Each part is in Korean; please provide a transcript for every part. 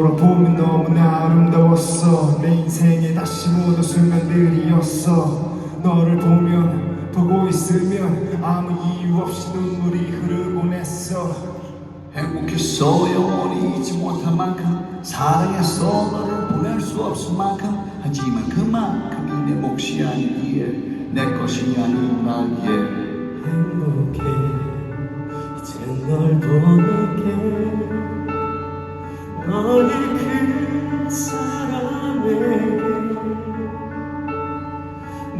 돌아보면 너무나 아름다웠어. 내 인생에 다시 모두 순간들이었어. 너를 보면 보고 있으면 아무 이유 없이 눈물이 흐르곤 했어. 행복했어 영원히 잊지 못할 만큼. 사랑했어 너를 보낼 수 없을 만큼. 하지만 그만큼이 내 몫이 아니기에 내 것이 아닌 나기에. 행복해. 이제 널 사랑에게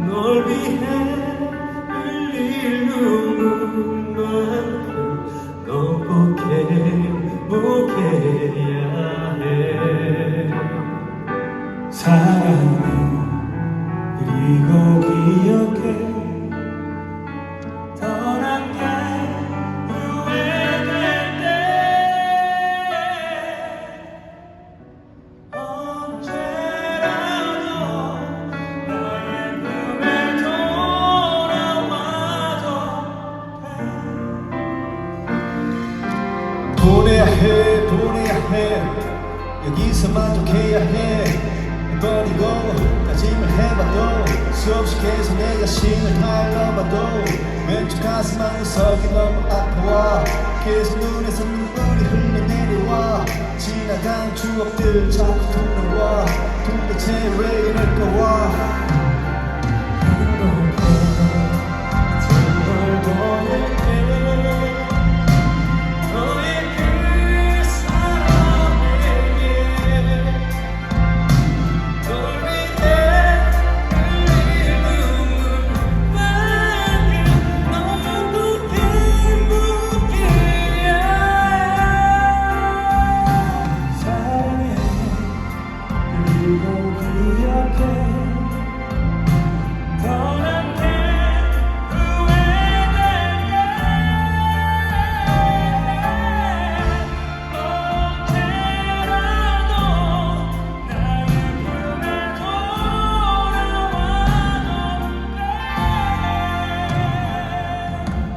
널 위해 만족해야 해. 버리고 다짐을 해봐도 수없이 계속 내 자신을 달러봐도 왼쪽 가슴 안구석이 너무 아파와 계속 눈에서 눈물이 흘러내려와. 지나간 추억들 자꾸 돌아와 도대체 왜 이럴까 행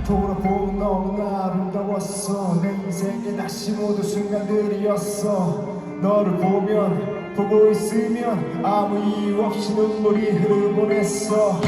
돌아보면 너무나 아름다웠어. 내 인생의 다시 모두 순간들이었어. 너를 보면 보고 있으면 아무 이유 없이 눈물이 흐르곤 했어